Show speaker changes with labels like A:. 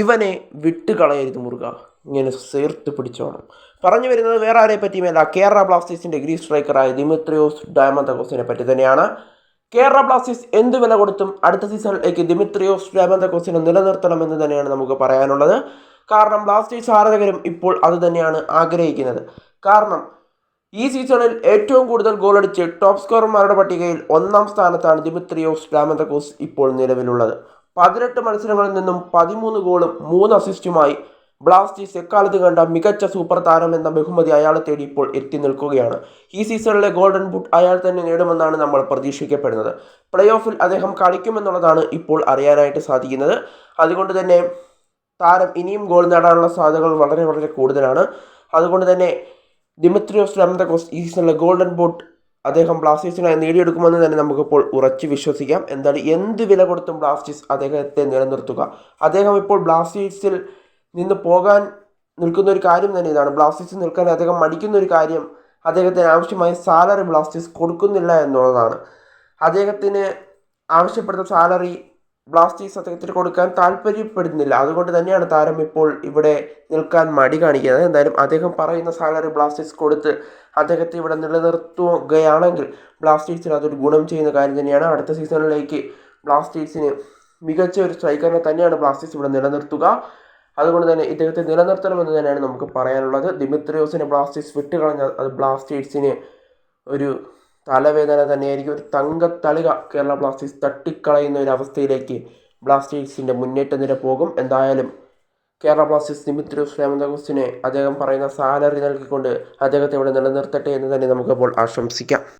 A: ഇവനെ വിട്ടുകളയരുത് മുറുക. ഇങ്ങനെ ചേർത്ത് പിടിച്ചോണം. പറഞ്ഞു വരുന്നത് വേറെ ആരെ പറ്റിയുമല്ല. കേരള ബ്ലാസ്റ്റേഴ്സിന്റെ ഗ്രീ സ്ട്രൈക്കറായ ദിമിത്രിയോസ് ഡയമന്തകോസിനെ പറ്റി തന്നെയാണ്. കേരള ബ്ലാസ്റ്റേഴ്സ് എന്ത് വില കൊടുത്തും അടുത്ത സീസണിലേക്ക് ദിമിത്രിയോസ് ഡയമന്തകോസിനെ നിലനിർത്തണമെന്ന് തന്നെയാണ് നമുക്ക് പറയാനുള്ളത്. കാരണം ബ്ലാസ്റ്റേഴ്സ് ആരാധകരും ഇപ്പോൾ അത് തന്നെയാണ് ആഗ്രഹിക്കുന്നത്. കാരണം ഈ സീസണിൽ ഏറ്റവും കൂടുതൽ ഗോളടിച്ച് ടോപ്പ് സ്കോറർമാരുടെ പട്ടികയിൽ ഒന്നാം സ്ഥാനത്താണ് ദിമിത്രിയോസ് ഡാമന്തകോസ് ഇപ്പോൾ നിലവിലുള്ളത്. പതിനെട്ട് മത്സരങ്ങളിൽ നിന്നും പതിമൂന്ന് ഗോളും മൂന്ന് അസിസ്റ്റുമായി ബ്ലാസ്റ്റേഴ്സ് എക്കാലത്ത് കണ്ട മികച്ച സൂപ്പർ താരം എന്ന ബഹുമതി അയാളെ തേടി ഇപ്പോൾ എത്തി നിൽക്കുകയാണ്. ഈ സീസണിലെ ഗോൾഡൻ ബൂട്ട് അയാൾ തന്നെ നേടുമെന്നാണ് നമ്മൾ പ്രതീക്ഷിക്കപ്പെടുന്നത്. പ്ലേ ഓഫിൽ അദ്ദേഹം കളിക്കുമെന്നുള്ളതാണ് ഇപ്പോൾ അറിയാനായിട്ട് സാധിക്കുന്നത്. അതുകൊണ്ട് തന്നെ താരം ഇനിയും ഗോൾ നേടാനുള്ള സാധ്യതകൾ വളരെ വളരെ കൂടുതലാണ്. അതുകൊണ്ട് തന്നെ ദിമിത്രിയോസ് ലംദകോസ് ഈ സീസണിലെ ഗോൾഡൻ ബോട്ട് അദ്ദേഹം ബ്ലാസ്റ്റേഴ്സിനായി നേടിയെടുക്കുമെന്ന് തന്നെ നമുക്കിപ്പോൾ ഉറച്ചു വിശ്വസിക്കാം. എന്താണ് എന്ത് വില കൊടുത്തും ബ്ലാസ്റ്റേഴ്സ് അദ്ദേഹത്തെ നിലനിർത്തുക? അദ്ദേഹം ഇപ്പോൾ ബ്ലാസ്റ്റേഴ്സിൽ നിന്ന് പോകാൻ നിൽക്കുന്ന ഒരു കാര്യം തന്നെ ഇതാണ്. ബ്ലാസ്റ്റേഴ്സിൽ നിൽക്കാൻ അദ്ദേഹം മടിക്കുന്ന ഒരു കാര്യം അദ്ദേഹത്തിന് ആവശ്യമായ സാലറി ബ്ലാസ്റ്റേഴ്സ് കൊടുക്കുന്നില്ല എന്നുള്ളതാണ്. അദ്ദേഹത്തിന് ആവശ്യപ്പെടുന്ന സാലറി ബ്ലാസ്റ്റേഴ്സ് അദ്ദേഹത്തിന് കൊടുക്കാൻ താല്പര്യപ്പെടുന്നില്ല. അതുകൊണ്ട് തന്നെയാണ് താരം ഇപ്പോൾ ഇവിടെ നിൽക്കാൻ മടി കാണിക്കുന്നത്. എന്തായാലും അദ്ദേഹം പറയുന്ന സാലറി ബ്ലാസ്റ്റേഴ്സ് കൊടുത്ത് അദ്ദേഹത്തെ ഇവിടെ നിലനിർത്തുകയാണെങ്കിൽ ബ്ലാസ്റ്റേഴ്സിന് അതൊരു ഗുണം ചെയ്യുന്ന കാര്യം തന്നെയാണ്. അടുത്ത സീസണിലേക്ക് ബ്ലാസ്റ്റേഴ്സിന് മികച്ച ഒരു സ്ട്രൈക്കറിനെ തന്നെയാണ് ബ്ലാസ്റ്റേഴ്സ് ഇവിടെ നിലനിർത്തുക. അതുകൊണ്ട് തന്നെ ഇദ്ദേഹത്തെ നിലനിർത്തണമെന്ന് തന്നെയാണ് നമുക്ക് പറയാനുള്ളത്. ദിമിത്രിയോസിനെ ബ്ലാസ്റ്റേഴ്സ് വിട്ടുകളഞ്ഞാൽ അത് ബ്ലാസ്റ്റേഴ്സിന് ഒരു തലവേദന തന്നെയായിരിക്കും. ഒരു തങ്കത്തളിക കേരള ബ്ലാസ്റ്റേഴ്സ് തട്ടിക്കളയുന്ന ഒരു അവസ്ഥയിലേക്ക് ബ്ലാസ്റ്റേഴ്സിന്റെ മുന്നേറ്റ നിര പോകും. എന്തായാലും കേരള ബ്ലാസ്റ്റേഴ്സ് ദിമിത്രിയോസ് രാമദാസിനെ അദ്ദേഹം പറയുന്ന സാലറി നൽകിക്കൊണ്ട് അദ്ദേഹത്തെ ഇവിടെ നിലനിർത്തട്ടെ എന്ന് തന്നെ നമുക്കപ്പോൾ ആശംസിക്കാം.